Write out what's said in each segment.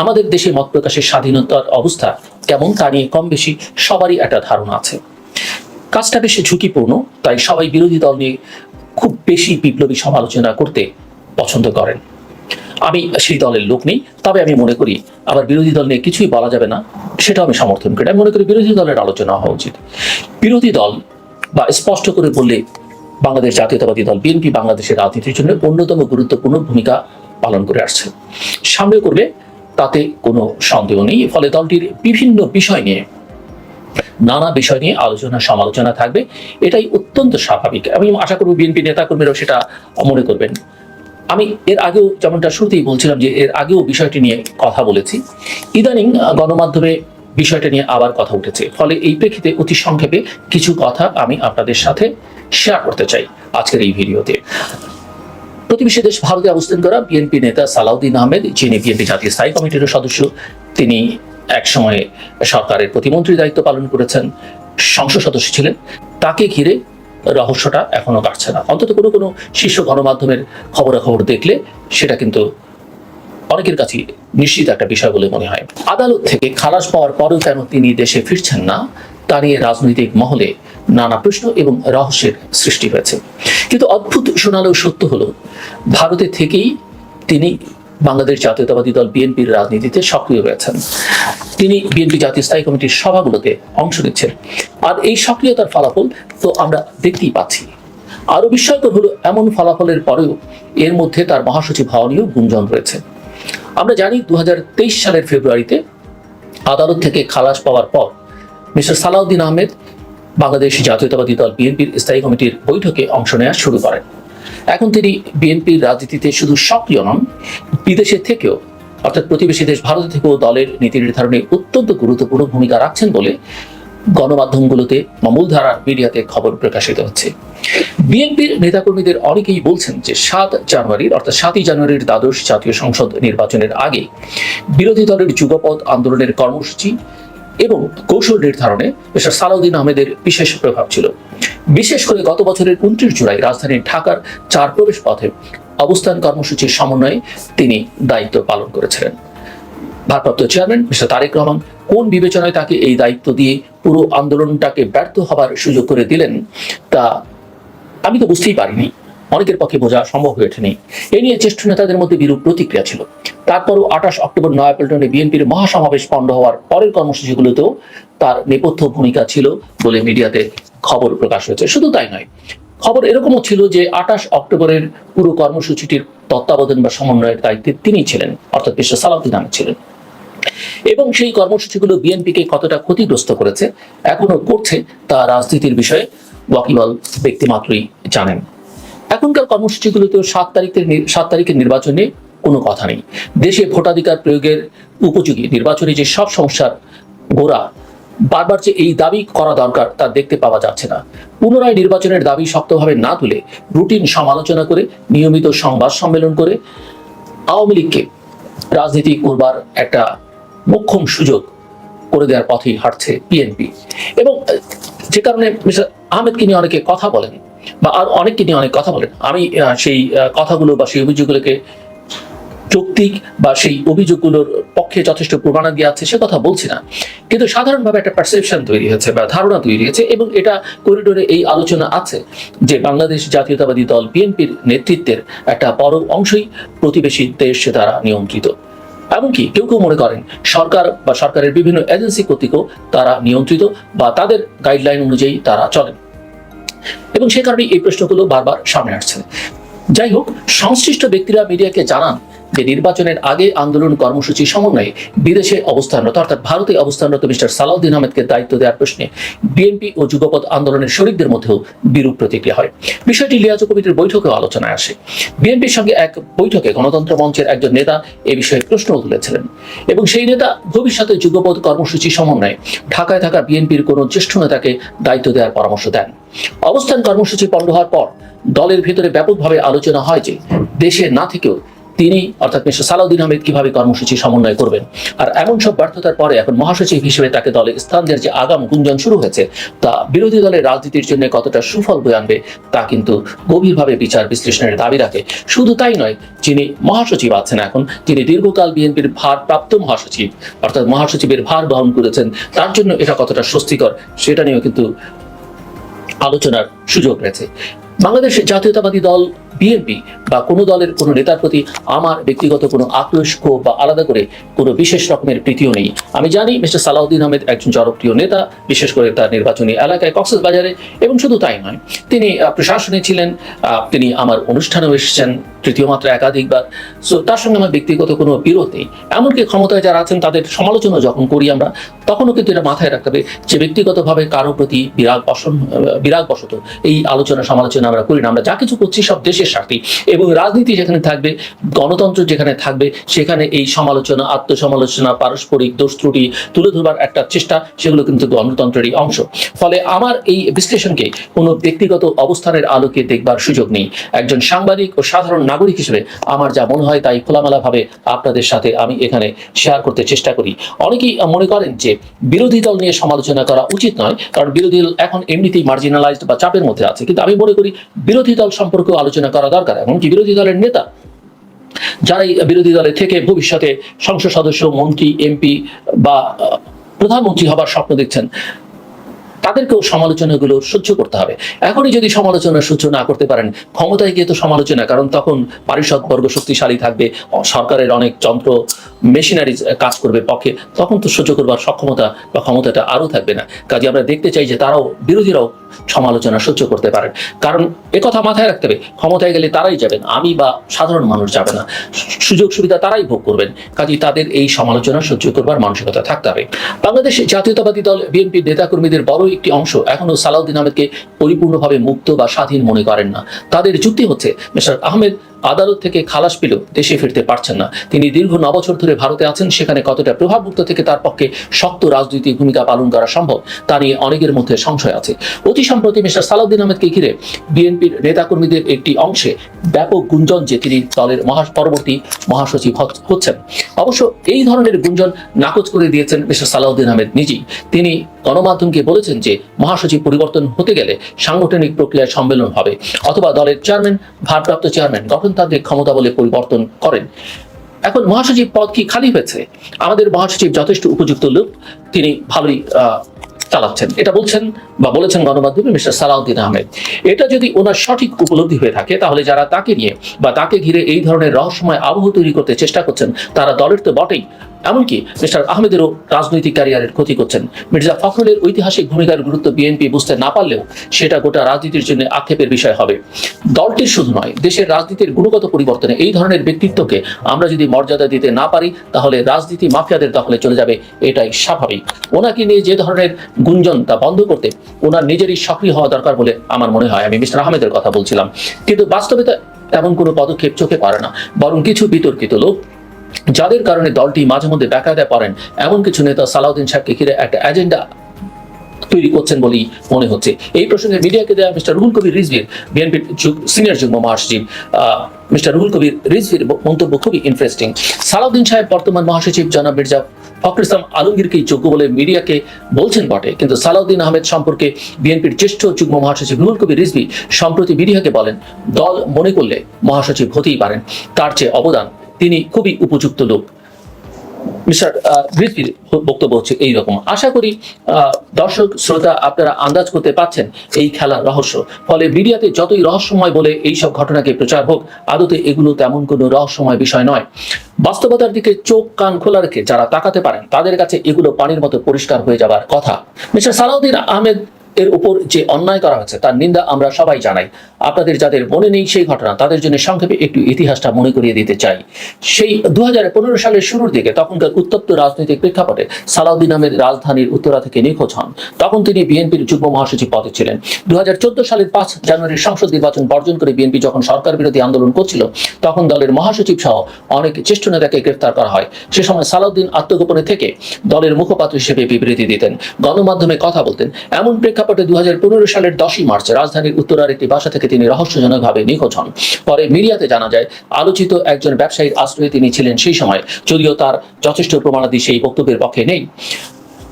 আমাদের দেশে মত প্রকাশের স্বাধীনতার অবস্থা কেমন তা নিয়ে কম বেশি সবারই একটা ধারণা আছে। কাজটা বেশি ঝুঁকিপূর্ণ, তাই সবাই বিরোধী দল নিয়ে খুব বেশি বিপ্লবী সমালোচনা করতে পছন্দ করেন। আমি সেই দলের লোক নেই, তবে আমি মনে করি আবার বিরোধী দল নিয়ে কিছুই বলা যাবে না সেটা আমি সমর্থন করি। আমি মনে করি বিরোধী দলের আলোচনা হওয়া উচিত। বিরোধী দল বা স্পষ্ট করে বললে বাংলাদেশ জাতীয়তাবাদী দল, বিএনপি বাংলাদেশের রাজনীতির জন্য অন্যতম গুরুত্বপূর্ণ ভূমিকা পালন করে আসছে। সামনে করবে তাতে কোনো সন্দেহ নেই। ফলে দলটির বিভিন্ন বিষয় নিয়ে, নানা বিষয় নিয়ে আলোচনা, সমালোচনা থাকবে। এটাই অত্যন্ত স্বাভাবিক আমি আশা করব বিএনপি নেতাকর্মীরাও সেটা মনে করবেন। আমি এর আগেও যেমনটা শুরুতেই বলছিলাম যে এর আগেও বিষয়টি নিয়ে কথা বলেছি। ইদানিং গণমাধ্যমে বিষয়টা নিয়ে আবার কথা উঠেছে। ফলে এই প্রেক্ষিতে অতি সংক্ষেপে কিছু কথা আমি আপনাদের সাথে শেয়ার করতে চাই আজকের এই ভিডিওতে। প্রতিবেশী দেশ ভারতে অবস্থান করা বিএনপি নেতা সালাউদ্দিন আহমেদ, যিনি বিএনপি জাতীয় স্থায়ী কমিটির সদস্য, তিনি এক সময়ে সরকারের প্রতিমন্ত্রীর দায়িত্ব পালন করেছেন, সংসদ সদস্য ছিলেন। তাকে ঘিরে রহস্যটা এখনও কাটছে না। অন্তত কোনো কোনো শীর্ষ গণমাধ্যমের খবরাখবর দেখলে সেটা কিন্তু অনেকের কাছে নিশ্চিত একটা বিষয় বলে মনে হয়। আদালত থেকে খালাস পাওয়ার পরেও কেন তিনি দেশে ফিরছেন না, তা নিয়ে রাজনৈতিক মহলে নানা প্রশ্ন এবং রহস্যের সৃষ্টি হয়েছে। কিন্তু অদ্ভুত শোনালেও সত্য হলো, ভারতে থেকেই তিনি বাংলাদেশ জাতীয়তাবাদী দল বিএনপির রাজনীতিতে সক্রিয় রয়েছেন তিনি বিএনপি জাতীয় স্থায়ী কমিটির সভাগুলোতে অংশ নিচ্ছেন। আর এই সক্রিয়তার ফলাফল তো আমরা দেখতেই পাচ্ছি। আরও বিস্ময়কর হলো, এমন ফলাফলের পরেও এর মধ্যে তার মহাসচিব হওয়া নিয়েও গুঞ্জন রয়েছে। আমরা জানি দু হাজার তেইশ সালের ফেব্রুয়ারিতে আদালত থেকে খালাস পাওয়ার পর মিস্টার সালাউদ্দিন আহমেদ বাংলাদেশ জাতীয়তাবাদী দল বিএনপির স্থায়ী কমিটির বৈঠকে অংশ নেওয়া শুরু করেন এখন তিনি বিএনপির রাজনীতিতে শুধু সক্রিয় নন, বিদেশে থেকেও, অর্থাৎ প্রতিবেশী দেশ ভারত থেকেও দলের নীতি নির্ধারণে অত্যন্ত গুরুত্বপূর্ণ ভূমিকা রাখছেন বলে গণমাধ্যমগুলোতে বা মিডিয়াতে খবর প্রকাশিত হচ্ছে। বিএনপির নেতাকর্মীদের অনেকেই বলছেন যে সাত জানুয়ারির, অর্থাৎ সাতই জানুয়ারির দ্বাদশ জাতীয় সংসদ নির্বাচনের আগে বিরোধী দলের যুগপৎ আন্দোলনের কর্মসূচি এবং কৌশল নির্ধারণে মিস্টার সালাউদ্দিন আহমেদের বিশেষ প্রভাব ছিল। বিশেষ করে গত বছরের উনত্রিশ জুলাই রাজধানী ঢাকার চার প্রবেশ পথে অবস্থান কর্মসূচির সমন্বয়ে তিনি দায়িত্ব পালন করেছিলেন। ভারপ্রাপ্ত চেয়ারম্যান মিস্টার তারেক রহমান কোন বিবেচনায় তাকে এই দায়িত্ব দিয়ে পুরো আন্দোলনটাকে ব্যর্থ হবার সুযোগ করে দিলেন তা আমি তো বুঝতেই পারিনি। অনেকের পক্ষে বোঝা সম্ভব হয়ে ওঠেনি। এ নিয়ে জ্যেষ্ঠ নেতাদের মধ্যে বিরূপ প্রতিক্রিয়া ছিল। তারপরও আঠাশ অক্টোবর নয়াপল্টনে বিএনপির মহাসমাবেশ পণ্ড হওয়ার পরের কর্মসূচিগুলোতেও তার নেপথ্য ভূমিকা ছিল বলে মিডিয়াতে খবর প্রকাশ হয়েছে। শুধু তাই নয়, খবর এরকমও ছিল যে আঠাশ অক্টোবরের পুরো কর্মসূচিটির তত্ত্বাবধান বা সমন্বয়ের দায়িত্বে তিনি ছিলেন, অর্থাৎ বিশ্ব সালাউদ্দিন আহমেদ ছিলেন। এবং সেই কর্মসূচিগুলো বিএনপিকে কতটা ক্ষতিগ্রস্ত করেছে, এখনও করছে তা রাজনীতির বিষয়ে ওয়াকিবল ব্যক্তিমাত্রই জানেন। এখনকার কর্মসূচিগুলোতেও সাত তারিখের সাত তারিখের নির্বাচনে কোনো কথা নেই। দেশে ভোটাধিকার প্রয়োগের উপযোগী নির্বাচনে যে সব সমস্যার গোড়া, বারবার যে এই দাবি করা দরকার তা দেখতে পাওয়া যাচ্ছে না। পুনরায় নির্বাচনের দাবি শক্তভাবে না তুলে রুটিন সমালোচনা করে, নিয়মিত সংবাদ সম্মেলন করে আওয়ামী লীগকে রাজনীতি করবার একটা মোক্ষম সুযোগ করে দেওয়ার পথেই হাঁটছে বিএনপি এবং যে কারণে মিস্টার আহমেদকে নিয়ে অনেকে কথা বলেন, বা আর অনেককে নিয়ে অনেক কথা বলেন, আমি সেই কথাগুলো বা সেই অভিযোগগুলোকে যৌক্তিক বা সেই অভিযোগগুলোর পক্ষে যথেষ্ট প্রমাণাদি আছে, সে কথা বলছি না। কিন্তু সাধারণভাবে একটা পারসেপশন তৈরি হয়েছে বা ধারণা তৈরি হয়েছে, এবং এটা করিডোরে এই আলোচনা আছে যে বাংলাদেশ জাতীয়তাবাদী দল বিএনপির নেতৃত্বের একটা বড় অংশই প্রতিবেশী দেশ দ্বারা নিয়ন্ত্রিত। এমনকি কেউ কেউ মনে করেন সরকার বা সরকারের বিভিন্ন এজেন্সি কর্তৃকও তারা নিয়ন্ত্রিত বা তাদের গাইডলাইন অনুযায়ী তারা চলেন এবং সে কারণে এই প্রশ্নগুলো বারবার সামনে আসছে। যাই হোক, সংশ্লিষ্ট ব্যক্তিরা মিডিয়াকে জানান যে নির্বাচনের আগে আন্দোলন কর্মসূচি সমন্বয়ে বিদেশে অবস্থানরত, অর্থাৎ ভারতে অবস্থানরত মিস্টার সালাউদ্দিন আহমেদকে দায়িত্ব দেওয়ার প্রশ্নে বিএনপি ও যুগপৎ আন্দোলনের শরিকদের মধ্যেও বিরূপ প্রতিক্রিয়া হয়। বিষয়টি লিয়াজো কমিটির বৈঠকেও আলোচনায় আসে। বিএনপির সঙ্গে এক বৈঠকে গণতন্ত্র মঞ্চের একজন নেতা এ বিষয়ে প্রশ্ন তুলেছিলেন এবং সেই নেতা ভবিষ্যতে যুগপৎ কর্মসূচি সমন্বয়ে ঢাকায় থাকা বিএনপির কোনো জ্যেষ্ঠ নেতাকে দায়িত্ব দেওয়ার পরামর্শ দেন। অবস্থান কর্মসূচি পণ্ড হওয়ার পর দলের ভিতরে ব্যাপকভাবে আলোচনা হয় যে দেশে না থেকেও তিনি, অর্থাৎ মিস্টার সালাউদ্দিন আহমেদ কীভাবে কর্মসূচি সমন্বয় করবেন? আর এমন সব ব্যর্থতার পরে এখন মহাসচিব হিসেবে তাকে দলে স্থান দেওয়ার যে আগাম গুঞ্জন শুরু হয়েছে, তা বিরোধী দলের রাজনীতির জন্য কতটা সুফল বয়ে আনবে, তা কিন্তু গভীরভাবে বিচার বিশ্লেষণের দাবি রাখে। শুধু তাই নয়, যিনি মহাসচিব আছেন এখন, তিনি দীর্ঘকাল বিএনপির ভারপ্রাপ্ত মহাসচিব, অর্থাৎ মহাসচিবের ভার বহন করেছেন, তার জন্য এটা কতটা স্বস্তিকর, সেটা নিয়েও কিন্তু আলোচনার সুযোগ রয়েছে। বাংলাদেশ জাতীয়তাবাদী দল বিএনপি বা কোনো দলের কোনো নেতার প্রতি আমার ব্যক্তিগত কোনো আক্রোশ ক্ষোভ বা আলাদা করে কোনো বিশেষ রকমের প্রীতিও নেই। আমি জানি মিস্টার সালাউদ্দিন আহমেদ একজন জনপ্রিয় নেতা, বিশেষ করে তার নির্বাচনী এলাকায় কক্সবাজারে, এবং শুধু তাই নয়, তিনি প্রশাসনে ছিলেন তিনি আমার অনুষ্ঠানেও এসেছেন, তৃতীয় মাত্রা একাধিকবার। সো তার সঙ্গে আমার ব্যক্তিগত কোনো বিরোধ নেই। এমনকি ক্ষমতায় যারা আছেন, তাদের সমালোচনা যখন করি আমরা তখনও কিন্তু এটা মাথায় রাখতে হবে যে ব্যক্তিগতভাবে কারও প্রতি বিরাগ বসন বিরাগ বসত এই আলোচনা সমালোচনা আমরা করি না। আমরা যা কিছু করছি সব দেশের স্বার্থে এবং রাজনীতি যেখানে থাকবে, গণতন্ত্র যেখানে থাকবে, সেখানে এই সমালোচনা, আত্মসমালোচনা, পারস্পরিক দোষ ত্রুটি তুলে ধরবার একটা চেষ্টা, সেগুলো কিন্তু গণতন্ত্রেরই অংশ। ফলে আমার এই বিশ্লেষণকে কোনো ব্যক্তিগত অবস্থানের আলোকে দেখবার সুযোগ নেই। একজন সাংবাদিক ও সাধারণ নাগরিক হিসেবে আমার যা মনে হয় তাই খোলামেলাভাবে আপনাদের সাথে আমি এখানে শেয়ার করতে চেষ্টা করি। অনেকেই মনে করেন যে বিরোধী দল নিয়ে সমালোচনা করা উচিত নয়, কারণ বিরোধী দল এখন এমনিতেই মার্জিনালাইজড বা চাপের মধ্যে আছে। কিন্তু আমি মনে করি বিরোধী দল সম্পর্কেও আলোচনা করা দরকার, এমনকি বিরোধী দলের নেতা, যারাই বিরোধী দলে থেকে ভবিষ্যতে সংসদ সদস্য, মন্ত্রী এমপি বা প্রধানমন্ত্রী হবার স্বপ্ন দেখছেন তাদেরকেও সমালোচনাগুলো সহ্য করতে হবে। এখনই যদি সমালোচনা সহ্য না করতে পারেন, ক্ষমতায় গিয়ে তো সমালোচনা, কারণ তখন পারিষদ বর্গ শক্তিশালী থাকবে সরকারের অনেক যন্ত্র মেশিনারি কাজ করবে পক্ষে, তখন তো সহ্য করবার সক্ষমতা বা ক্ষমতাটা আরও থাকবে না। কাজে আমরা দেখতে চাই যে তারাও, বিরোধীরাও সমালোচনা সহ্য করতে পারেন। কারণ একথা মাথায় রাখতে হবে, ক্ষমতায় গেলে তারাই যাবেন, আমি বা সাধারণ মানুষ যাবে না। সুযোগ সুবিধা তারাই ভোগ করবেন কাজে তাদের এই সমালোচনা সহ্য করবার মানসিকতা থাকতে হবে। বাংলাদেশ জাতীয়তাবাদী দল, বিএনপির নেতাকর্মীদের বড় একটি অংশ এখনও সালাউদ্দিন আহমেদকে পরিপূর্ণভাবে মুক্ত বা স্বাধীন মনে করেন না। তাদের যুক্তি হচ্ছে, মিস্টার আহমেদ আদালত থেকে খালাস পেলেও দেশে ফিরতে পারছেন না। তিনি দীর্ঘ ন বছর ধরে ভারতে আছেন, সেখানে কতটা প্রভাবমুক্ত থেকে তার পক্ষে শক্ত রাজনৈতিক ভূমিকা পালন করা সম্ভব, তা নিয়ে অনেকের মধ্যে সংশয় আছে। অতি সম্প্রতি মিস্টার সালাউদ্দিন আহমেদকে ঘিরে বিএনপির নেতাকর্মীদের একটি অংশে ব্যাপক গুঞ্জন যে তিনি দলের মহা, পরবর্তী মহাসচিব হচ্ছেন। অবশ্য এই ধরনের গুঞ্জন নাকচ করে দিয়েছেন মিস্টার সালাউদ্দিন আহমেদ নিজেই। তিনি গণমাধ্যমকে বলেছেন যে মহাসচিব পরিবর্তন হতে গেলে সাংগঠনিক প্রক্রিয়ায় সম্মেলন হবে, অথবা দলের চেয়ারম্যান, ভারপ্রাপ্ত চেয়ারম্যান গঠনতান্ত্রিক ক্ষমতা বলে পরিবর্তন করেন। এখন মহাসচিব পদ কি খালি হয়েছে? আমাদের মহাসচিব যথেষ্ট উপযুক্ত লোক, তিনি ভালোই চালাচ্ছেন। এটা বলছেন বা বলেছেন গণমাধ্যমে মিস্টার সালাউদ্দিন আহমেদ। এটা যদি ওনার সঠিক উপলব্ধি হয়ে থাকে, তাহলে যারা তাকে নিয়ে বা তাকে ঘিরে এই ধরনের রহস্যময় আবহ তৈরি করতে চেষ্টা করছেন, তারা দলের তো বটেই। এমনকি মিস্টার আহমেদেরও রাজনৈতিক ক্যারিয়ারের ক্ষতি করছেন। মির্জা ফখরুলের ঐতিহাসিক ভূমিকার গুরুত্ব বিএনপি বুঝতে না পারলেও সেটা গোটা রাজনীতির জন্য আক্ষেপের বিষয় হবে। দলটির শুধু নয়, দেশের রাজনীতির গুণগত পরিবর্তনে এই ধরনের ব্যক্তিত্বকে আমরা যদি মর্যাদা দিতে না পারি, তাহলে রাজনীতি মাফিয়াদের দখলে চলে যাবে, এটাই স্বাভাবিক। ওনাকে নিয়ে যে ধরনের গুঞ্জন তা বন্ধ করতে ওনার নিজেরই সক্রিয় হওয়া দরকার বলে আমার মনে হয়, আমি মিস্টার আহমেদের কথা বলছিলাম। কিন্তু বাস্তবিকতা এমন কোনো পদক্ষেপ চোখে পারে না, বরং কিছু বিতর্কিত লোক যাদের কারণে দলটি মাঝে মধ্যে ব্যাখ্যাতে পারেন এমন কিছু নেতা সালাউদ্দিন সাহেবকে ঘিরে একটা এজেন্ডা তৈরি করছেন বলেই মনে হচ্ছে। এই প্রসঙ্গে মিডিয়াকে দেওয়া মিস্টার রুহুল কবির রিজভির বিএনপির সিনিয়র যুগ্ম মহাসচিব মিস্টার রুহুল কবির রিজভির মন্তব্য খুবই ইন্টারেস্টিং সালাউদ্দিন সাহেব বর্তমান মহাসচিব জনাব মির্জা ফখর ইসলাম আলমগীরকেই যোগ্য বলে মিডিয়াকে বলছেন বটে, কিন্তু সালাউদ্দিন আহমেদ সম্পর্কে বিএনপির জ্যেষ্ঠ যুগ্ম মহাসচিব রুহুল কবির রিজভি সম্প্রতি মিডিয়াকে বলেন, দল মনে করলে মহাসচিব হতেই পারেন, তার চেয়ে অবদান তিনি খুবই উপযুক্ত লোক। মিস্টার রিজভির বক্তব্য হচ্ছে এইরকম। আশা করি দর্শক, শ্রোতা, আপনারা আন্দাজ করতে পাচ্ছেন এই খেলার রহস্য। ফলে মিডিয়াতে যতই রহস্যময় বলে এই সব ঘটনাকে প্রচার হোক, আদতে এগুলো তেমন কোনো রহস্যময় বিষয় নয়। বাস্তবতার দিকে চোখ, কান খোলা রেখে যারা তাকাতে পারেন, তাদের কাছে এগুলো পানির মতো পরিষ্কার হয়ে যাবার কথা। মিস্টার সালাউদ্দিন আহমেদ এর উপর যে অন্যায় করা হয়েছে, তার নিন্দা আমরা সবাই জানাই। আপনাদের যাদের মনে নেই সেই ঘটনা, তাদের জন্য সংক্ষেপে একটু ইতিহাসটা মনে করিয়ে দিতে চাই। সেই দু সালের শুরুর দিকে তখনকার উত্তপ্ত রাজনৈতিক প্রেক্ষাপটে সালাউদ্দিন আহমেদ রাজধানীর উত্তরা থেকে নিখোঁজ হন। তখন তিনি বিএনপির যুগ্ম মহাসচিব পদে ছিলেন। দু সালের পাঁচ জানুয়ারির সংসদ নির্বাচন বর্জন করে বিএনপি যখন সরকার বিরোধী আন্দোলন করছিল, তখন দলের মহাসচিব সহ অনেক জ্যেষ্ঠ নেতাকে গ্রেফতার করা হয়। সে সময় সালাউদ্দিন আত্মগোপনে থেকে দলের মুখপাত্র হিসেবে বিবৃতি দিতেন। গণমাধ্যমে কথা বলতেন। এমন প্রেক্ষাপটে প্রেক্ষাপটে দু সালের দশই মার্চ রাজধানীর উত্তরার একটি বাসা থেকে তিনি রহস্যজনকভাবে নিখোঁজ হন। পরে মিডিয়াতে জানা যায়, আলোচিত একজন ব্যবসায়ীর আশ্রয়ে তিনি ছিলেন সেই সময়, যদিও তার যথেষ্ট প্রমাণাদি সেই বক্তব্যের পক্ষে নেই।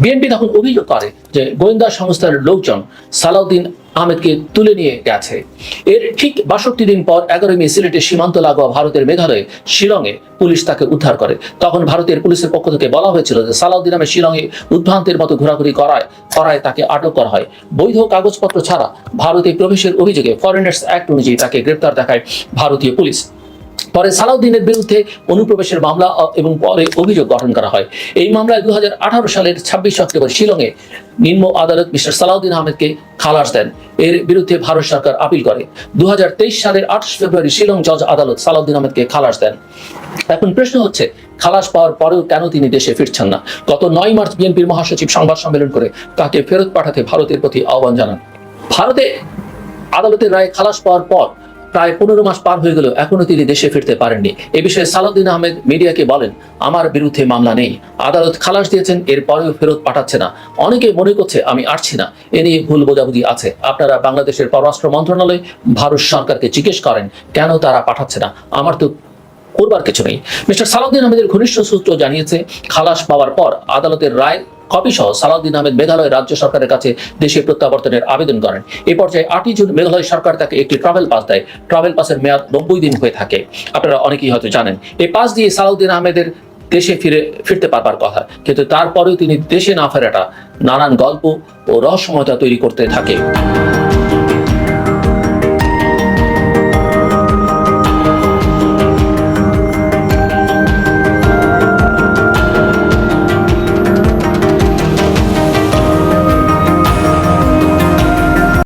বিএনপি তখন অভিযোগ করে যে গোয়েন্দা সংস্থার লোকজন সালাউদ্দিন আহমেদকে তুলে নিয়ে গেছে। এর ঠিক বাষট্টি দিন পর এগারোই মে সিলেটের সীমান্ত লাগোয়া ভারতের মেঘালয়ে শিলংয়ে পুলিশ তাকে উদ্ধার করে। তখন ভারতের পুলিশের পক্ষ থেকে বলা হয়েছিল যে সালাউদ্দিন আহমেদ শিলংয়ে উদ্ভ্রান্তের মতো ঘোরাঘুরি করায় করায় তাকে আটক করা হয়। বৈধ কাগজপত্র ছাড়া ভারতে প্রবেশের অভিযোগে ফরেনার্স অ্যাক্ট অনুযায়ী তাকে গ্রেপ্তার দেখায় ভারতীয় পুলিশ। পরে সালাউদ্দিনের বিরুদ্ধে অনুপ্রবেশের মামলা এবং পরে অভিযোগ গঠন করা হয়। এই মামলায় দুই হাজার আঠারো সালের ছাব্বিশ অক্টোবর শিলংয়ে নিম্ন আদালত মিস্টার সালাউদ্দিন আহমেদকে খালাস দেন। এর বিরুদ্ধে ভারত সরকার আপিল করে। দু সালের আঠাশ ফেব্রুয়ারি শিলং জজ আদালত সালাউদ্দিন আহমেদকে খালাস দেন। এখন প্রশ্ন হচ্ছে, খালাস পাওয়ার পরেও কেন তিনি দেশে ফিরছেন না? গত নয় মার্চ বিএনপির মহাসচিব সংবাদ সম্মেলন করে তাকে ফেরত পাঠাতে ভারতের প্রতি আহ্বান জানান। ভারতে আদালতের রায়ে খালাস পাওয়ার পর প্রায় পনেরো মাস পার হয়ে গেল এখনও তিনি দেশে ফিরতে পারেননি। এ বিষয়ে সালাউদ্দিন আহমেদ মিডিয়াকে বলেন, আমার বিরুদ্ধে মামলা নেই। আদালত খালাস দিয়েছেন এরপরেও ফেরত পাঠাচ্ছে না। অনেকে মনে করছে আমি আসছি না। এ নিয়ে ভুল বোঝাবুঝি আছে। আপনারা বাংলাদেশের পররাষ্ট্র মন্ত্রণালয়, ভারত সরকারকে জিজ্ঞেস করেন, কেন তারা পাঠাচ্ছে না? আমার তো করবার কিছু নেই। মিস্টার সালাউদ্দিন আহমেদের ঘনিষ্ঠ সূত্র জানিয়েছে, খালাস পাওয়ার পর আদালতের রায় কপি সহ সালাউদ্দিন আহমেদ মেঘালয় রাজ্য সরকারের কাছে দেশে প্রত্যাবর্তনের আবেদন করেন। এ পর্যায়ে আটই জুন মেঘালয় সরকার তাকে একটি ট্রাভেল পাস দেয়। ট্রাভেল পাসের মেয়াদ নব্বই দিন হয়ে থাকে। আপনারা অনেকেই হয়তো জানেন এই পাস দিয়ে সালাউদ্দিন আহমেদের দেশে ফিরে, ফিরতে পারবার কথা। কিন্তু তারপরেও তিনি দেশে না ফেরাটা নানান গল্প ও রহস্যময়তা তৈরি করতে থাকে।